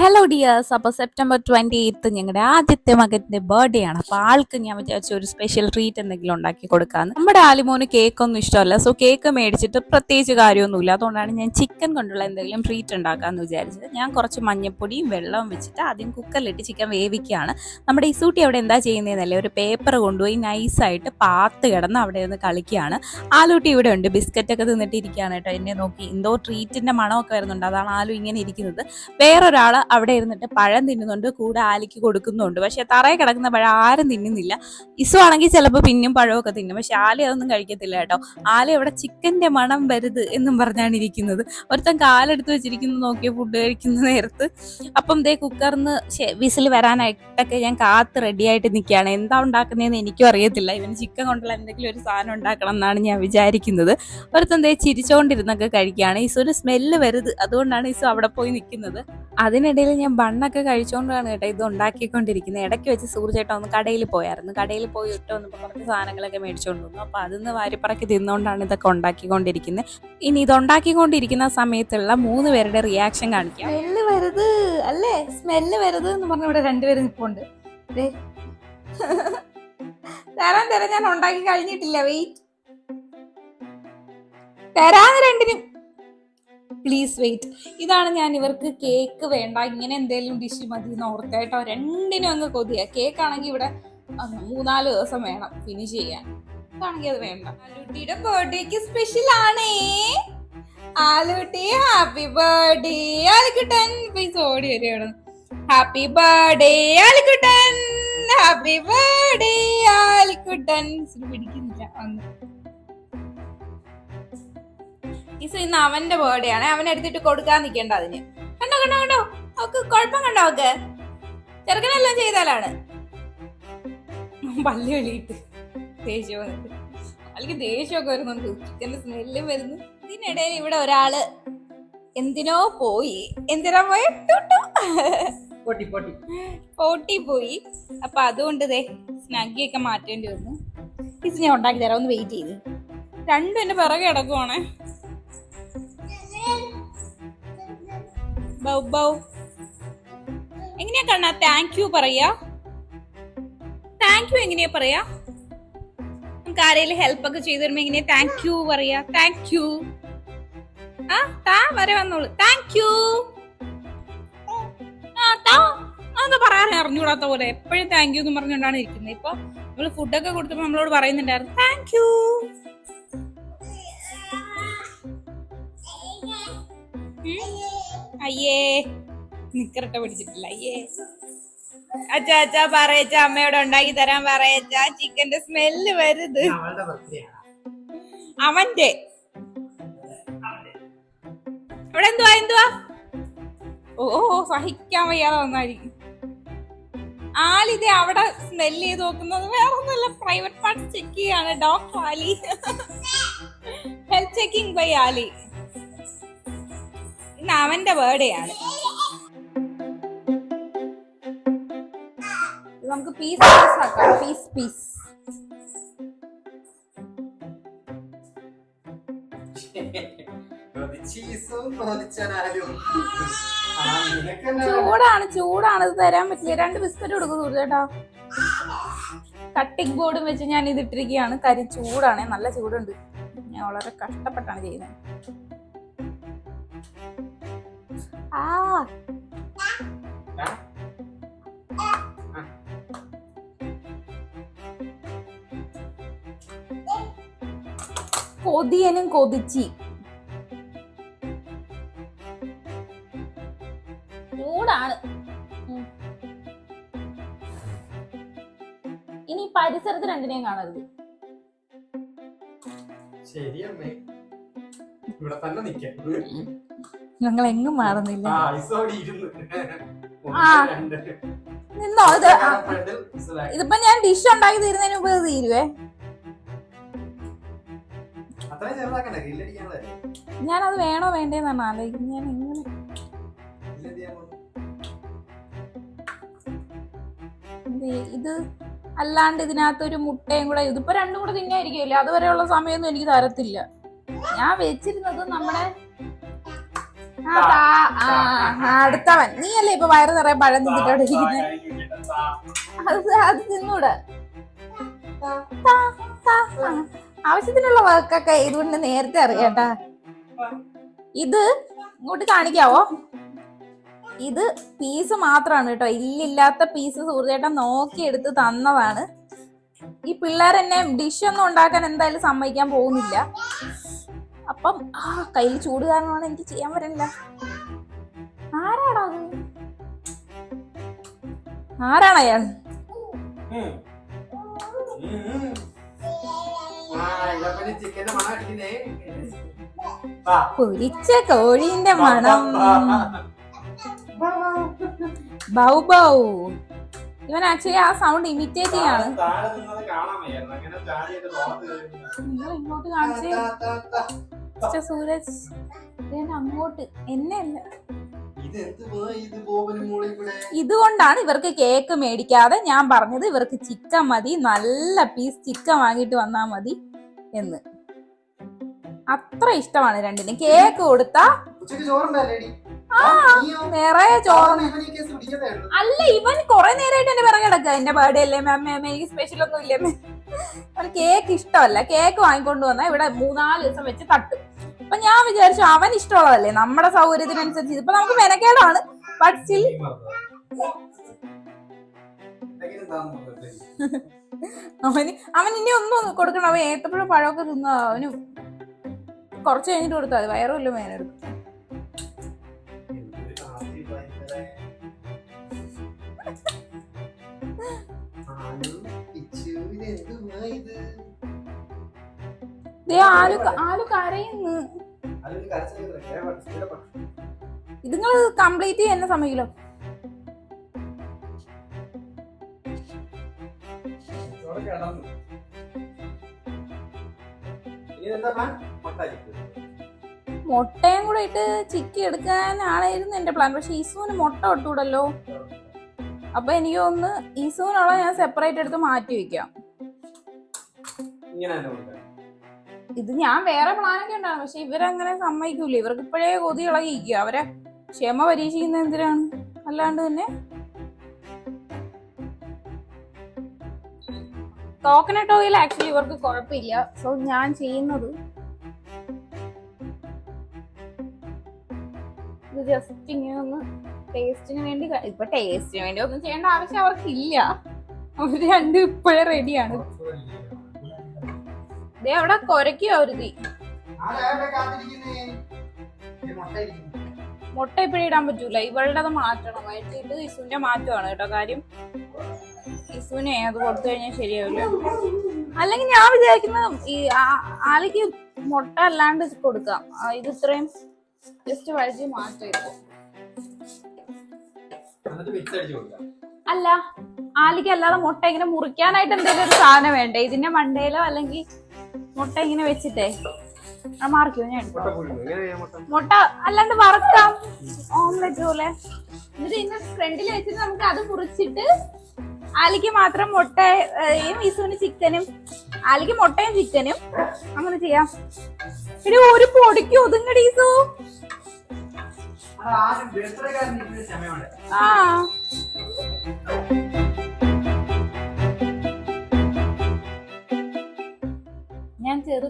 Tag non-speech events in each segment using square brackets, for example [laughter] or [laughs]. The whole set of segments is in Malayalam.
ഹലോ ഡിയേഴ്സ് അപ്പോൾ സെപ്റ്റംബർ ട്വന്റി എയ്ത്ത് ഞങ്ങളുടെ ആദ്യത്തെ മകന്റെ ബർത്ത്ഡേ ആണ്. അപ്പോൾ ആൾക്ക് ഞാൻ വിചാരിച്ചു ഒരു സ്പെഷ്യൽ ട്രീറ്റ് എന്തെങ്കിലും ഉണ്ടാക്കി കൊടുക്കാമെന്ന് നമ്മുടെ ആലിമോന് കേക്കൊന്നും ഇഷ്ടമല്ല. സോ കേക്ക് മേടിച്ചിട്ട് പ്രത്യേകിച്ച് കാര്യമൊന്നുമില്ല. അതുകൊണ്ടാണ് ഞാൻ ചിക്കൻ കൊണ്ടുള്ള എന്തെങ്കിലും ട്രീറ്റ് ഉണ്ടാക്കാമെന്ന് വിചാരിച്ചത്. ഞാൻ കുറച്ച് മഞ്ഞപ്പൊടിയും വെള്ളവും വെച്ചിട്ട് ആദ്യം കുക്കറിലിട്ട് ചിക്കൻ വേവിക്കുകയാണ്. നമ്മുടെ ഇസൂട്ടി അവിടെ എന്താ ചെയ്യുന്നതെന്നല്ലേ ഒരു പേപ്പർ കൊണ്ടുപോയി നൈസായിട്ട് പാത്ത് കിടന്ന് അവിടെ നിന്ന് കളിക്കുകയാണ്. ആലൂട്ടി ഇവിടെ ഉണ്ട്. ബിസ്ക്കറ്റൊക്കെ തിന്നിട്ടിരിക്കുകയാണ് കേട്ടോ. എന്നെ നോക്കി എന്തോ ട്രീറ്റിന്റെ മണമൊക്കെ വരുന്നുണ്ട്. അതാണ് ആലു ഇങ്ങനെ ഇരിക്കുന്നത്. വേറൊരാൾ അവിടെ ഇരുന്നിട്ട് പഴം തിന്നുന്നുണ്ട് കൂടെ ആലിക്ക് കൊടുക്കുന്നുണ്ട്. പക്ഷെ തറയിൽ കിടക്കുന്ന പഴം ആരും തിന്നുന്നില്ല. ഇസു ആണെങ്കിൽ ചിലപ്പോൾ പിന്നും പഴമൊക്കെ തിന്നും. പക്ഷെ ആലി അതൊന്നും കഴിക്കത്തില്ല കേട്ടോ. ആലി അവിടെ ചിക്കന്റെ മണം വരുത് എന്നും പറഞ്ഞാണ് ഇരിക്കുന്നത്. ഒരുത്തൻ കാലെടുത്ത് വെച്ചിരിക്കുന്നു നോക്കിയ ഫുഡ് കഴിക്കുന്ന നേരത്ത്. അപ്പം ദേ കുക്കറിന്ന് വിസിൽ വരാനായിട്ടൊക്കെ ഞാൻ കാത്ത് റെഡിയായിട്ട് നിൽക്കുകയാണ്. എന്താ ഉണ്ടാക്കുന്നതെന്ന് എനിക്കും അറിയത്തില്ല. ഇവന് ചിക്കൻ കൊണ്ടുള്ള എന്തെങ്കിലും ഒരു സാധനം ഉണ്ടാക്കണം എന്നാണ് ഞാൻ വിചാരിക്കുന്നത്. ഒരുത്തൻ ദേ ചിരിച്ചോണ്ടിരുന്നൊക്കെ കഴിക്കുകയാണ്. ഇസുവിന് സ്മെല്ല് വരുത്. അതുകൊണ്ടാണ് ഇസു അവിടെ പോയി നിൽക്കുന്നത്. അതിനിടയിൽ ഞാൻ ബണ്ണൊക്കെ കഴിച്ചുകൊണ്ടാണ് കേട്ടോ ഇത് ഉണ്ടാക്കിക്കൊണ്ടിരിക്കുന്നത്. ഇടയ്ക്ക് വെച്ച് സൂർജേട്ട ഒന്ന് കടയിൽ പോയായിരുന്നു. കടയിൽ പോയി ഇട്ട് ഒന്ന് കുറച്ച് സാധനങ്ങളൊക്കെ മേടിച്ചുകൊണ്ട് വന്നു അപ്പോൾ അതിന്ന് വാരിപ്പറക്കി തിന്നുകൊണ്ടാണ് ഇതൊക്കെ ഉണ്ടാക്കിക്കൊണ്ടിരിക്കുന്നത് ഇനി ഇത് ഉണ്ടാക്കിക്കൊണ്ടിരിക്കുന്ന സമയത്തുള്ള മൂന്ന് പേരുടെ റിയാക്ഷൻ കാണിക്കാം. സ്മെല്ല് വരുത് അല്ലേ? സ്മെല്ല് വരുത് എന്ന് പറഞ്ഞ ഇവിടെ രണ്ടുപേരും നിൽപ്പുണ്ട്. തരാൻ തരാൻ ഞാൻ ഉണ്ടാക്കി കഴിഞ്ഞിട്ടില്ല. വെയിറ്റ് തരാന്ന് രണ്ടിനും. പ്ലീസ് വെയിറ്റ് ഇതാണ് ഞാൻ ഇവർക്ക് കേക്ക് വേണ്ട. ഇങ്ങനെ എന്തെങ്കിലും ഡിഷ് മതി എന്ന് ഓർത്തായിട്ടോ രണ്ടിനും അങ്ങ് കൊതിയ. കേക്ക് ആണെങ്കിൽ ഇവിടെ മൂന്നാൽ ദിവസം വേണം ഫിനിഷ് ചെയ്യാൻ. ഇതാണെങ്കിൽ അത് വേണ്ട. ആലൂട്ടിയുടെ ബർത്ത്ഡേക്ക് സ്പെഷ്യൽ ആണേ. Alootty happy birthday Alikkuttan. Please ഓടി വരികയാണ് happy birthday Alikkuttan. Happy birthday Alikkuttan. പിടിക്കുന്നില്ല. അന്ന് ഇസ് ഇന്ന് അവന്റെ ബർത്ത്ഡേ ആണ്. അവനെ എടുത്തിട്ട് കൊടുക്കാൻ നിൽക്കേണ്ട അതിന്. കണ്ടോ കണ്ടോ കണ്ടോ? അവക്ക് കുഴപ്പം കണ്ടോ അവക്ക്? ചെറുക്കനെല്ലാം ചെയ്താലാണ്. പല്ലി വെളിയിട്ട് ദേഷ്യം വന്നിട്ട്. അല്ലെങ്കിൽ ദേഷ്യമൊക്കെ വരുന്നുണ്ട്. ചിക്കന്റെ സ്മെല്ലും വരുന്നു. ഇതിനിടയിൽ ഇവിടെ ഒരാൾ എന്തിനോ പോയി. എന്തിനാ പോയി? പോട്ടി പോയി. അപ്പൊ അതുകൊണ്ട് ദേ സ്നാഗിയൊക്കെ മാറ്റേണ്ടി വന്നു. ഇത് ഞാൻ ഉണ്ടാക്കി തരാം. ഒന്ന് വെയിറ്റ് ചെയ്ത് രണ്ടും എന്റെ പിറകെ കിടക്കുവാണേ. ബൗ ബൗ. എങ്ങനെയാ കണ്ണ താങ്ക് യു പറയാ? താങ്ക് യു എങ്ങനെയാ പറയാ? നമുക്ക് ആരെങ്കിലും ഹെൽപ്പ് ഒക്കെ ചെയ്തു തരുമ്പോ എങ്ങനെയാ? താങ്ക് യു പറയാ. താങ്ക് യു ആ താ വരെ വന്നോളൂ. താങ്ക് യു ആ പറയാൻ അറിഞ്ഞുകൂടാത്ത പോലെ. എപ്പോഴും താങ്ക് യു എന്ന് പറഞ്ഞുകൊണ്ടാണ് ഇരിക്കുന്നത്. ഇപ്പൊ നമ്മൾ ഫുഡൊക്കെ കൊടുത്തപ്പോ നമ്മളോട് പറയുന്നുണ്ടായിരുന്നു. താങ്ക് യു അയ്യേ നിക്കറട്ട പിടിച്ചിട്ടില്ല അയ്യേ. അച്ഛാ അച്ഛാ പറയച്ച അമ്മയോട് ഉണ്ടാക്കി തരാൻ പറയച്ച ചിക്കന്റെ സ്മെല്ല് വരുത്. അവന്റെ? ഇവിടെ എന്തുവാ എന്തുവാ? ഓ സഹിക്കാൻ വയ്യാതെ വന്നായിരിക്കും. ആലിതേ അവിടെ സ്മെല്ല് ചെയ്ത് നോക്കുന്നത് വേറെ ഒന്നുമല്ല പ്രൈവറ്റ് പാർട്ട് ചെക്ക് ചെയ്യാണ്. Doctor Ali. Health checking by Ali. ഇന്ന് അവന്റെ ബർത്ത്ഡേ ആണ്. നമുക്ക് പീസ് പീസ് ആക്കാം. പീസ് പീസ് ചൂടാണ് ചൂടാണ്. ഇത് തരാൻ പറ്റില്ല. രണ്ട് ബിസ്ക്കറ്റ് കൊടുക്കും ചേട്ടാ. കട്ടിങ് ബോർഡും വെച്ച് ഞാൻ ഇത് ഇട്ടിരിക്കുകയാണ് കരി ചൂടാണ്. നല്ല ചൂടുണ്ട്. ഞാൻ വളരെ കഷ്ടപ്പെട്ടാണ് ചെയ്യുന്നത്. ആ കൊതിയനും കൊതിച്ചി. ചൂടാണ്. ഇനി പരിസരത്ത് രണ്ടിനെയും കാണരുത്. ശരിയമ്മേ. ഇവിടെ തന്നെ നിക്കാം. ഞങ്ങൾ എങ്ങും മാറുന്നില്ല. ആ. നിന്നോ ഇത്. ഇതിപ്പോ ഞാൻ ഡിഷ് ഉണ്ടാക്കി തീരുന്നതിന് മുമ്പ് ഇത് തീരുവേ? ഞാനത് വേണോ വേണ്ടേന്നാണ് ആലോചിക്കുന്നത് ഞാൻ എങ്ങനെ ഇത് അല്ലാണ്ട് ഇതിനകത്തൊരു മുട്ടയും കൂടെ ഇതിപ്പോ രണ്ടും കൂടെ തിന്നായിരിക്കുമല്ലേ അതുവരെയുള്ള സമയമൊന്നും എനിക്ക് തരത്തില്ല. ഞാൻ വെച്ചിരുന്നത് നമ്മുടെ അടുത്തവൻ. നീ അല്ലേ ഇപ്പൊ വയറ് നിറയെ പഴം തിന്നിട്ട് ഇരിക്കുന്നത് അത് അത് തിന്നൂടെ. ആവശ്യത്തിനുള്ള വർക്കൊക്കെ ഇതുകൊണ്ട് നേരത്തെ അറിയാട്ടാ. ഇത് ഇങ്ങോട്ട് കാണിക്കാവോ? ഇത് പീസ് മാത്രമാണ് കേട്ടോ. ഇല്ലില്ലാത്ത പീസ് സുഹൃത്തേട്ടൻ നോക്കിയെടുത്ത് തന്നതാണ്. ഈ പിള്ളേർ എന്നെ ഡിഷ് ഒന്നും ഉണ്ടാക്കാൻ എന്തായാലും സമ്മതിക്കാൻ പോകുന്നില്ല. അപ്പം ആ കയ്യിൽ ചൂട് കാരണമാണ് എനിക്ക് ചെയ്യാൻ പറ്റില്ല ആരാടാ അത്? ആരാണ് അയാൾ? പൊരിച്ച കോഴിന്റെ മണം. ബൗ ബൗ. ഇവൻ ആക്ച്വലി ആ സൗണ്ട് ഇമിറ്റേറ്റ് ചെയ്യാണ്. നിങ്ങൾ ഇങ്ങോട്ട് കാണിച്ചേ. മിസ്റ്റർ സൂരജ് അങ്ങോട്ട്. എന്നെ അല്ല ഇതുകൊണ്ടാണ് ഇവർക്ക് കേക്ക് മേടിക്കാതെ ഞാൻ പറഞ്ഞത് ഇവർക്ക് ചിക്കൻ മതി നല്ല പീസ് ചിക്കൻ വാങ്ങിയിട്ട് വന്നാ മതി എന്ന്. അത്ര ഇഷ്ടമാണ് രണ്ടിനും. കേക്ക് കൊടുത്ത ആ നിറയെ ചോറ്. അല്ല ഇവൻ കൊറേ നേരമായിട്ട് എന്റെ പിറകെ കിടക്കുക എന്റെ ബർത്ത്ഡേ അല്ലേ മാം മാം എനിക്ക് സ്പെഷ്യൽ ഒന്നും ഇല്ലേ കേക്ക് ഇഷ്ടമല്ല. കേക്ക് വാങ്ങിക്കൊണ്ട് വന്നാൽ ഇവിടെ മൂന്നാൽ ദിവസം വെച്ച് തട്ടും. അപ്പൊ ഞാൻ വിചാരിച്ചു അവൻ ഇഷ്ടമുള്ളതല്ലേ. നമ്മുടെ സൗകര്യത്തിനനുസരിച്ച്. ഇതിപ്പോ നമുക്ക് മെനക്കേടാണ്. ബട്ട്. അവന് അവൻ ഇനി ഒന്നും കൊടുക്കണം. അവൻ ഏത്തപ്പഴം പഴമൊക്കെ തിന്ന അവന് കുറച്ച് കഴിഞ്ഞിട്ട് കൊടുത്താൽ മതി. വയറുമല്ലോ മേനെടുക്കും ആലു ആലു കരയുന്നു. ഇതുങ്ങൾ കംപ്ലീറ്റ് ചെയ്യുന്ന സമയമില്ലോ. മുട്ടയും കൂടെ ഇട്ട് ചിക്കി എടുക്കാനാണായിരുന്നു എന്റെ പ്ലാൻ പക്ഷെ ഈസുവിന് മുട്ട ഇട്ടൂടല്ലോ അപ്പൊ എനിക്ക് ഒന്ന് ഈസുവിനുള്ള ഞാൻ സെപ്പറേറ്റ് എടുത്ത് മാറ്റി വെക്കാം. ഇങ്ങനെ. ഇത് ഞാൻ വേറെ പ്ലാനൊക്കെ ഉണ്ടാണ് പക്ഷെ ഇവരങ്ങനെ സമ്മതിക്കൂല. ഇവർക്ക് ഇപ്പോഴേ കൊതി ഇളകിയിരിക്കുക അവരെ ക്ഷമ പരീക്ഷിക്കുന്ന എന്തിനാണ്? അല്ലാണ്ട് തന്നെ കോക്കനട്ട് ഓയിൽ ആക്ച്വലി ഇവർക്ക് കുഴപ്പമില്ല. സോ ഞാൻ ചെയ്യുന്നത് ജസ്റ്റ് ഇങ്ങനെ ഒന്ന് ടേസ്റ്റിന് വേണ്ടി ഇപ്പൊ ടേസ്റ്റിന് വേണ്ടി ഒന്നും ചെയ്യേണ്ട ആവശ്യം അവർക്കില്ല. അവർ രണ്ടും ഇപ്പോഴേ റെഡിയാണ് ദേ അവിടെ കാത്തിരിക്കുന്നേ? ഈ മുട്ട ഇപ്പഴും ഇടാൻ പറ്റൂല. ഇവളുടെ അത് മാറ്റണം വയറ്റിട്ട് ഇസുവിന്റെ മാറ്റമാണ് കേട്ടോ കാര്യം. ഇസുവിനെ അത് കൊടുത്തു കഴിഞ്ഞാൽ ശരിയാവില്ല. അല്ലെങ്കിൽ ഞാൻ വിചാരിക്കുന്നത് ഈ ആലയ്ക്ക് ആലിക്ക് മുട്ട അല്ലാണ്ട് കൊടുക്കാം. ഇത് ഇത്രയും ജസ്റ്റ് വഴറ്റി മാറ്റം. അല്ല ആലിക്ക് അല്ലാതെ മുട്ട ഇങ്ങനെ മുറിക്കാനായിട്ട് എന്തെങ്കിലും ഒരു സാധനം വേണ്ടേ? ഇതിന്റെ മണ്ടയിലോ അല്ലെങ്കിൽ മുട്ട ഇങ്ങനെ വെച്ചിട്ടേ. ആ മാറിക്കോ ഞാൻ. മുട്ട പുഴുങ്ങും. എങ്ങനെ മുട്ട? മുട്ട അല്ലാണ്ട് വറക്കാം. ഓംലെറ്റ് പോലെ. എന്നിട്ട് ഇന്ന് ഫ്രണ്ടിൽ വെച്ചിട്ട് നമുക്ക് അത് മുറിച്ചിട്ട് ആലിക്ക് മാത്രം മുട്ടയും ഈസുവിന് ചിക്കനും ആലിക്ക് മുട്ടയും ചിക്കനും അങ്ങനെ ചെയ്യാം. പിന്നെ ഒരു പൊടിക്ക് ഒതുങ്ങടി ഈസു. ആ.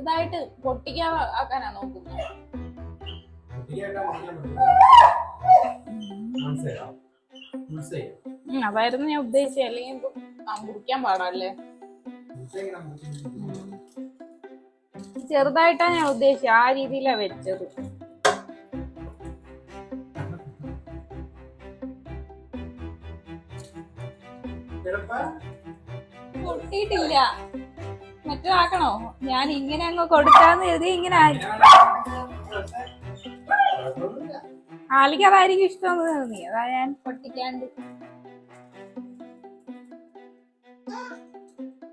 ചെറുതായിട്ട് പൊട്ടിക്കാൻ ആക്കാനാ നോക്കുന്നത് അതായിരുന്നു ഞാൻ ഉദ്ദേശിച്ചത്. അല്ലെങ്കിൽ കുടിക്കാൻ മുറിക്കാൻ പാടല്ലേ? ചെറുതായിട്ടാ ഞാൻ ഉദ്ദേശിച്ചത്. ആ രീതിയിലാ വെച്ചത്. ചിലപ്പോ പൊട്ടിയിട്ടില്ല ആക്കണോ ഞാൻ ഇങ്ങനെ അങ്ങ് കൊടുക്കാന്ന് എഴുതി ഇങ്ങനെ ആയി. ആലിക്ക് അതായിരിക്കും ഇഷ്ടം തോന്നി. അതാ ഞാൻ പൊട്ടിക്കാണ്ട്.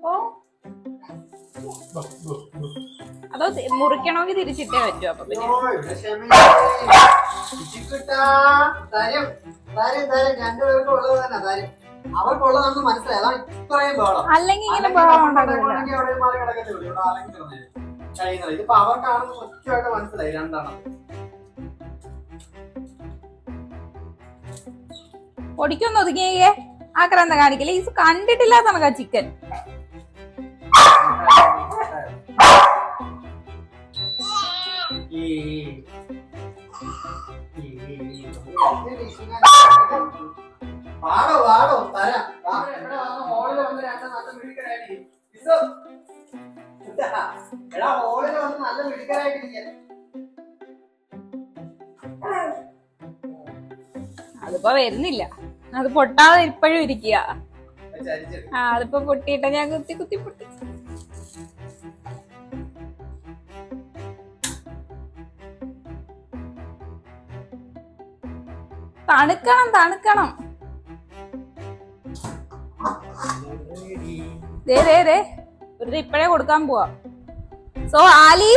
ഓ. അതോ മുറിക്കണമെങ്കിൽ തിരിച്ചിട്ടേ പറ്റൂ അപ്പൊ പിന്നെ. അവർക്കുള്ളതാണെന്ന് മനസ്സിലായി അതാണ് ഇത്രയും ബഹളം അല്ലെങ്കിൽ ഇങ്ങനെ ബഹളം അവിടെ മാറി കിടക്കത്തേ ഉള്ളൂ. ഇവിടെ ആരെങ്കിലും കിടന്നേനെ. കഴിയുന്നില്ല. ഇതിപ്പോ അവർക്കാണെന്ന് കൃത്യമായിട്ട് മനസ്സിലായി രണ്ടെണ്ണം പൊടിക്കൊന്ന് ഒതുങ്ങിയേ ആക്രാന്ത കാണിക്കില്ല ഈ കണ്ടിട്ടില്ലാത്ത കണക്കാ ചിക്കൻ ഈ വാ, ഇവിടെ തര ഹോളിൽ വന്ന് രണ്ട് നല്ല മിടുക്കരായിട്ട്. എടാ ഹോളിൽ വന്ന് നല്ല മിടുക്കരായിട്ടിരിക്കാൻ അതിപ്പോ വരുന്നില്ല. അത് പൊട്ടാതെ ഇപ്പോഴും ഇരിക്കുക. ആ അതിപ്പോ പൊട്ടിയിട്ട ഞാൻ കുത്തി കുത്തി പൊട്ടി. തണുക്കണം തണുക്കണം. ദേ ഒരു ഇപ്പഴേ കൊടുക്കാൻ പോവാ. സോ ആലി.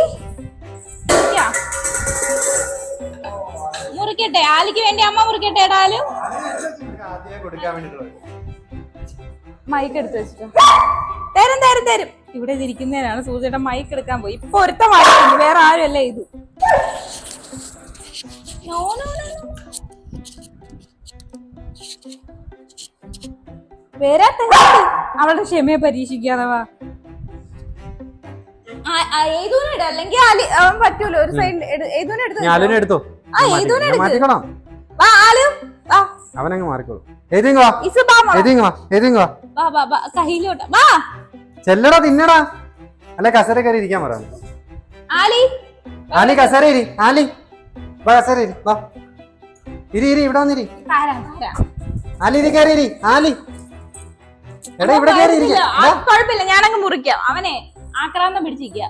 മുറിക്കട്ടെ. ആലിക്ക് വേണ്ടി അമ്മ മുറിക്കട്ടെ വേണ്ടിട്ടുള്ളത് മൈക്ക് എടുത്ത് വെച്ചിട്ടോ. തരും തരും തരും. ഇവിടെ ഇരിക്കുന്നതിനാണ് സൂചിയുടെ മൈക്ക് എടുക്കാൻ പോയി. ഇപ്പൊ ഒരുത്ത മൈക്ക് വേറെ ആരുമല്ല ഇത്. No no no, no. അവളുടെ ക്ഷമയെ പരീക്ഷിക്കാതവാ ഏതൂനിട അല്ലെങ്കിൽ അവൻ പറ്റൂല. ഒരു ഏതൂനെ എടുത്ത് ഞാലിനെ എടുത്തോ? ആ, ഏതോനെ വാ ആലു വാ. അവനങ്ങ് മാറിക്കോളും. ഏതിങ് വാ? ഏതിങ് വാ? ഏതിങ് വാ? വാ വാ വാ. കയ്യിലോട്ട് വാ. ചെല്ലടാ തിന്നടാ. അല്ല കസര കയറി ഇരിക്കാൻ പറ. ആലി. ആലി കസര ഇരി. ആലി. വാ കസര ഇരി. വാ. ഇരി ഇരി ഇവിടെ വന്നിരി. ആലി ഇരി കയറി ഇരി. ആലി. എടാ ഇവിടെ കയറി ഇരിക്ക. കുഴപ്പമില്ല, ഞാനങ്ങ് മുറിക്കാം. അവനെ ആക്രാന്തം പിടിച്ചിരിക്കുക.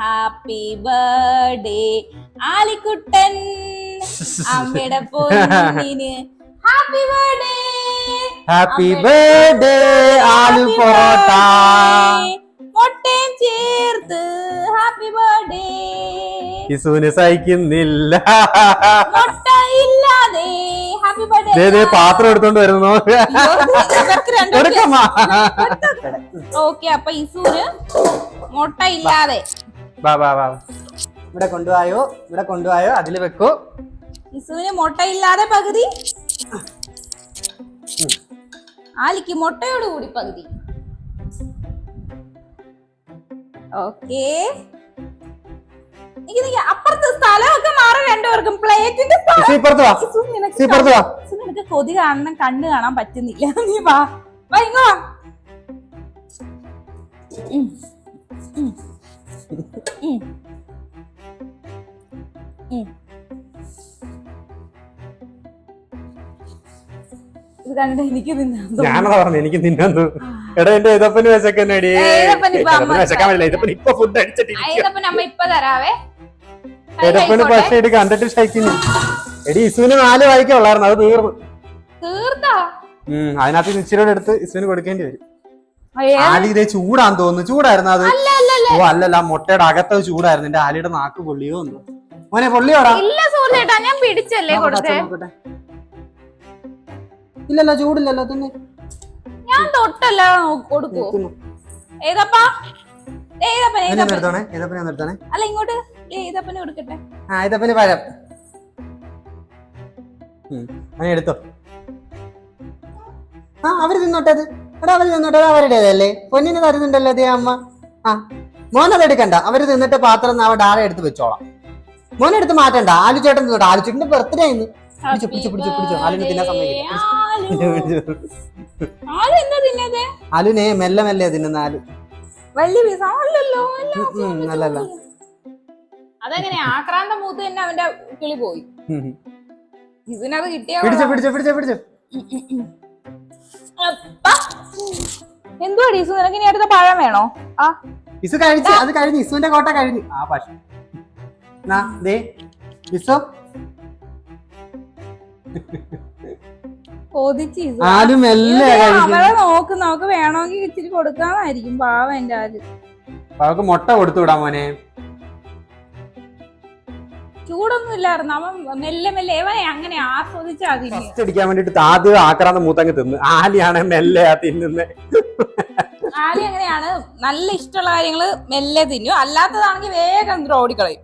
Happy birthday ആലിക്കുട്ടൻ. [laughs] അമ്മയുടെ പൊന്നിന് happy birthday happy birthday Alu parotta. മുട്ടയും ചേർത്ത്. ഹാപ്പി ബർത്ത്ഡേ ഇസുവിന് സഹിക്കുന്നില്ല. മുട്ട ഇല്ലാതെ ഹാപ്പി ദേ ദേ ബർത്ത്ഡേ പാത്രം എടുത്തോണ്ട് വരുന്നു ഓക്കെ അപ്പൊ ഇസൂര് മുട്ട ഇല്ലാതെ വാ വാ വാ ഇവിടെ കൊണ്ടുപോയോ? ഇവിടെ കൊണ്ടുപോയോ? അതിൽ വെക്കൂ. ഇസുവിന് മുട്ടയില്ലാതെ പകുതി. ആലിക്ക് മുട്ടയോട് കൂടി പകുതി. ഓക്കേ അപ്പുറത്തെ സ്ഥലമൊക്കെ മാറി രണ്ടുപേർക്കും പ്ലേറ്റിന്റെ നിനക്ക് കൊതി കാണണം കണ്ണ് കാണാൻ പറ്റുന്നില്ല. നീ വാ. വാ ഇങ്ങ്. ഉം. എനിക്ക്. ഞാനതാ പറഞ്ഞു എനിക്ക് തിന്നു എടാ എന്റെ ഇതപ്പന് വിശക്കന്നടി ഏതപ്പന് ഇപ്പൊ ഫുഡ് അടിച്ചിട്ടില്ല അയ്യപ്പൻ അമ്മ ഇപ്പൊ തരാവേ? ആയിക്കോട്ടെ. പക്ഷെ ഇത് കണ്ടിട്ട് ഷൈക്കുന്നു എടി ഇസുവിന് നാല് വായിക്കുള്ളായിരുന്നു അത് തീർന്നു. തീർത്താ ഉം അതിനകത്ത് ഇച്ചിരിയോട് എടുത്ത് ഇസുവിന് കൊടുക്കേണ്ടി വരും. ആലിയുടെ ചൂടാന്ന് തോന്നുന്നു. ചൂടായിരുന്നു അത്? ഓ അല്ലല്ല മുട്ടയുടെ അകത്തത് ചൂടായിരുന്നു. എന്റെ ആലിയുടെ നാക്ക് പൊള്ളിയോ എന്ന്. മോനെ പൊള്ളിയോടാ ഇല്ല സുഹൃത്തേട്ടാ ഞാൻ പിടിച്ചല്ലേ കൊടുത്തേ. ഇല്ലല്ലോ ചൂടില്ലല്ലോ തന്നെ. ഞാൻ തൊട്ടല്ല കൊടുക്കൂ. ഏതപ്പാ? ഏതപ്പനെ ഏതപ്പനെ അല്ല ഇങ്ങോട്ട്. ഏതപ്പന് കൊടുക്കട്ടെ. ആ ഇതപ്പന് പഴം. അങ്ങനെ എടുത്തോ. ആ അവർ തിന്നോട്ടെ അത്. എടാ അവർ തിന്നോട്ടെ അത് അവരുടേതല്ലേ? പൊന്നിന് തരുന്നുണ്ടല്ലോ അതേ അമ്മ. ആ മോനത് എടുക്കണ്ട. അവർ തിന്നിട്ട് പാത്രം അവിടെ ആളെ എടുത്ത് വെച്ചോളാം. മോനെ എടുത്ത് മാറ്റണ്ട. ആലു ചേട്ടൻ തിന്നോട്ടെ. ആലു ചേട്ടന്റെ ബർത്ത്ഡേ ആയിരുന്നു പിടിച്ചു പിടിച്ചു പിടിച്ചു പിടിച്ചു. ആലിന് തിന്നാൻ സമ്മതിക്കില്ല. ആലു. ആലു എന്താ തിന്നത് ആലുനെ മെല്ലെ മെല്ലെ തിന്നുന്ന ആലു. വലിയ അല്ലല്ലോ. അല്ലല്ല അതെങ്ങനെ? ആക്രാന്ത മൂത്ത് തന്നെ അവന്റെ കിളി പോയി. ഇതിനത് കിട്ടിയ പിടിച്ചോ പിടിച്ചോ പിടിച്ചോ പിടിച്ചോ. എന്തുവാ ഡീസു നിനക്ക് ഇനി അടുത്ത പഴം വേണോ? ആ. ഇസു കഴിച്ച് അത് കഴിഞ്ഞു ഇസുവിന്റെ കോട്ട കഴിഞ്ഞു. ആ പക്ഷെ ദേ ഇസു. കൊതിച്ച് ഇസു. കഴിക്കുന്നു. അവളെ നോക്ക്. നമുക്ക് വേണമെങ്കിൽ ഇച്ചിരി കൊടുക്കാന്നായിരിക്കും പാവ എന്റെ ആര്. അവൾക്ക് മുട്ട കൊടുത്തു വിടാ മോനെ. ചൂടൊന്നും ഇല്ലായിരുന്നു. അവൻ മെല്ലെ മെല്ലെ അവനെ അങ്ങനെ ആസ്വദിച്ചാ ഫസ്റ്റ് അടിക്കാൻ വേണ്ടിട്ട് ആദ്യം ആക്രാന്ന് മൂത്തങ്ങ് തിന്ന്. ആലിയാണ് മെല്ലെ ആ തിന്നുന്നത് ആലി അങ്ങനെയാണ് നല്ല ഇഷ്ടമുള്ള കാര്യങ്ങൾ മെല്ലെ തിന്നു. അല്ലാത്തതാണെങ്കിൽ വേഗം ഓടിക്കളയും.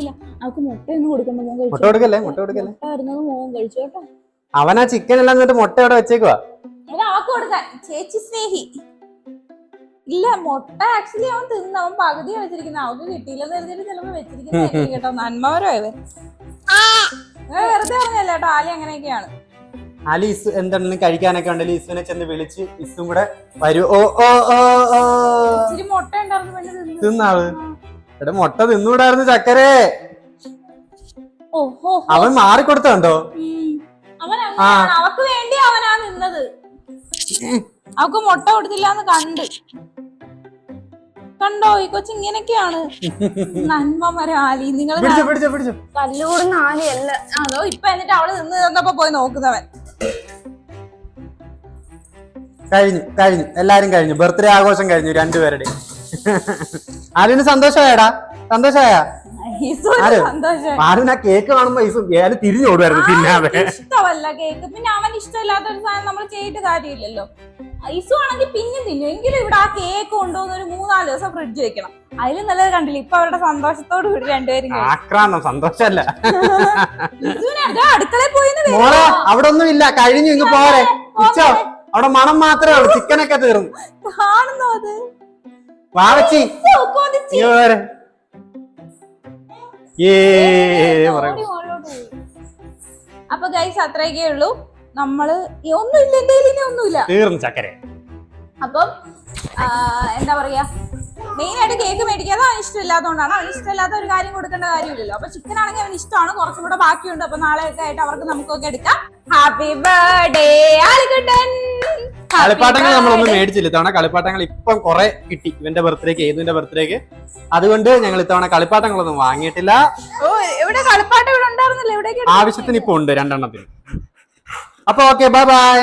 ഇല്ല അവക്ക് മുട്ടയൊന്നും കൊടുക്കണ്ട. മോൻ മുട്ട കഴിച്ചു കൊടുക്കല്ലേ? മുട്ട കൊടുക്കല്ലേ? മുട്ട വരുന്നത് മോൻ കഴിച്ചു കേട്ടോ. അവനാ ചിക്കൻ എല്ലാം എന്നിട്ട് മുട്ട അവിടെ വെച്ചേക്കുവാ? അത് അവക്ക് കൊടുക്കാൻ. ചേച്ചി സ്നേഹി. ഇല്ല മുട്ട ആക്ച്വലി അവൻ തിന്ന് അവൻ പകുതി വെച്ചിരിക്കുന്ന അവക്ക് കിട്ടിയില്ലെന്ന് കരുതിട്ട് ചിലപ്പോ വെച്ചിരിക്കുന്ന [laughs] കേട്ടോ. നന്മവരോ വെറുതെ പറഞ്ഞല്ല കേട്ടോ ആലി അങ്ങനെയൊക്കെയാണ്. അലി ഇസ് എന്തെങ്കിലും കഴിക്കാനൊക്കെ ഉണ്ടല്ലോ ഇസുവിനെ ചെന്ന് വിളിച്ച് ഇസും കൂടെ വരൂ. ഓ ഓ ഓ ഓ. ഇച്ചിരി മുട്ട ഉണ്ടായിരുന്നു തിന്നാൾ എടാ മുട്ട തിന്നുകൂടായിരുന്നു ചക്കരേ. അവൻ മാറിക്കൊടുത്തോ അവക്ക് വേണ്ടി അവനാ നിന്നത്. അവക്ക് മുട്ട കൊടുത്തില്ല എന്ന് കണ്ട്. കണ്ടോ? ഈ കൊച്ചു ഇങ്ങനെയൊക്കെയാണ്. നന്മ മരാലി നിങ്ങൾ കല്ലൂടുന്ന ആലിയല്ല അതോ ഇപ്പൊ എന്നിട്ട് അവൾ നിന്ന് തന്നപ്പോ പോയി നോക്കുന്നവൻ. കഴിഞ്ഞു കഴിഞ്ഞു. എല്ലാരും കഴിഞ്ഞു. ബർത്ത്ഡേ ആഘോഷം കഴിഞ്ഞു രണ്ടുപേരുടെ. ആലിന് സന്തോഷമായടാ. സന്തോഷമായാ? ഈശോയ്ക്ക് ആര്? സന്തോഷം ആലുവിന് ആ കേക്ക് കാണുമ്പോ ഇസും ഏത് തിരിഞ്ഞു പിന്നെ തിന്നാതെ ഇഷ്ടമല്ല കേക്ക് പിന്നെ അവൻ ഇഷ്ടമില്ലാത്ത ഒരു സാധനം നമ്മൾ ചെയ്തിട്ട് കാര്യമില്ലല്ലോ. ഇസു ആണെങ്കിൽ പിന്നെയും തിന്നും. എങ്കിലും ഇവിടെ ആ കേക്ക് കൊണ്ടുവന്ന് ഒരു മൂന്നാൽ ദിവസം ഫ്രിഡ്ജ് വെക്കണം. അതിലും നല്ലത് കണ്ടില്ല ഇപ്പൊ അവരുടെ സന്തോഷത്തോട് കൂടി രണ്ടുപേരും. ആക്രാന്തം സന്തോഷല്ല? അടുക്കളയിൽ പോയി മോളെ അവിടെ ഒന്നും ഇല്ല കഴിഞ്ഞു ഇങ്ങ് പോരെ. ഉച്ചോ? അവിടെ മണം മാത്രമേ ഉള്ളൂ. ചിക്കനൊക്കെ തീർന്നു. കാണുന്നോ അത്? വാവച്ചി അപ്പൊ ഗൈസ് അത്രയൊക്കെ ഉള്ളൂ. നമ്മൾ ഒന്നുമില്ല എന്റെ കയ്യിൽ ഒന്നുമില്ല. തീർന്നു ചക്കര. അപ്പം എന്താ പറയാ മെയിൻ ആയിട്ട് കേക്ക് മേടിക്കാതെ അവന് ഇഷ്ടമില്ലാത്തതുകൊണ്ടാണ്. അവന് ഇഷ്ടമില്ലാത്ത ഒരു കാര്യം കൊടുക്കേണ്ട കാര്യമില്ലല്ലോ. അപ്പൊ ചിക്കൻ ആണെങ്കിൽ അവന് ഇഷ്ടമാണ്. കുറച്ചും കൂടെ ബാക്കിയുണ്ട്. അപ്പൊ നാളെ ഒക്കെ ആയിട്ട് അവർക്ക് നമുക്കൊക്കെ എടുക്കാം. ഹാപ്പി ബർത്ത്ഡേ ആലിക്കുട്ടൻ കളിപ്പാട്ടങ്ങൾ നമ്മളൊന്നും മേടിച്ചില്ല. ഇത്തവണ കളിപ്പാട്ടങ്ങൾ ഇപ്പം കുറെ കിട്ടി. ഇവന്റെ ബർത്ത്ഡേക്ക് ഏതുവിന്റെ ബർത്ത്ഡേക്ക്. അതുകൊണ്ട് ഞങ്ങൾ ഇത്തവണ കളിപ്പാട്ടങ്ങളൊന്നും വാങ്ങിയിട്ടില്ല. ആവശ്യത്തിന് ഇപ്പൊ ഉണ്ട് രണ്ടെണ്ണത്തിന്. അപ്പൊ ഓക്കെ ബൈ ബൈ